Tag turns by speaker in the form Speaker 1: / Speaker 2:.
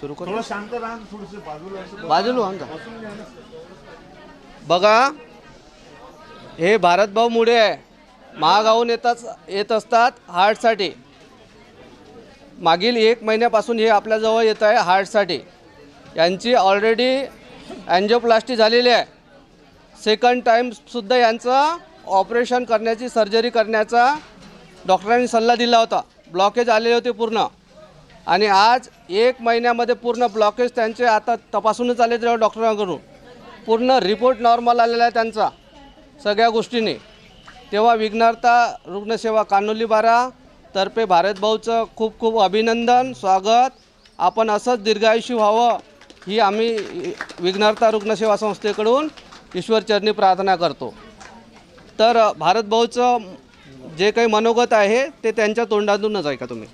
Speaker 1: सुरू कर.
Speaker 2: थोडं शांत राहा थोडस. बाजूला असं
Speaker 1: बाजूला आमचा
Speaker 2: बसून घ्या ना.
Speaker 1: बघा हे भारतभाऊ मुळे आहे महागाहून येतात येत असतात हार्टसाठी. मागील एक महिन्यापासून हे आपल्याजवळ येत आहे हार्टसाठी. यांची ऑलरेडी अँजिओप्लास्टी झालेली आहे. सेकंड टाईमसुद्धा यांचं ऑपरेशन करण्याची सर्जरी करण्याचा डॉक्टरांनी सल्ला दिला होता. ब्लॉकेज आलेले होते पूर्ण. आणि आज एक महिन्यामध्ये पूर्ण ब्लॉकेज त्यांचे आता तपासूनच आले तेव्हा डॉक्टरांकडून. पूर्ण रिपोर्ट नॉर्मल आलेला आहे त्यांचा सगळ्या गोष्टीने. तेव्हा विघ्नहर्ता रुग्णसेवा कानोली बारा तर्फे भारतभाऊचं खूप खूप अभिनंदन स्वागत. आपण असंच दीर्घायुषी व्हावं ही आम्ही विघ्नहर्ता रुग्णसेवा संस्थेकडून ईश्वरचरणी प्रार्थना करतो. तर भारतभाऊचं जे काही मनोगत आहे ते त्यांच्या तोंडातूनच ऐका तुम्ही?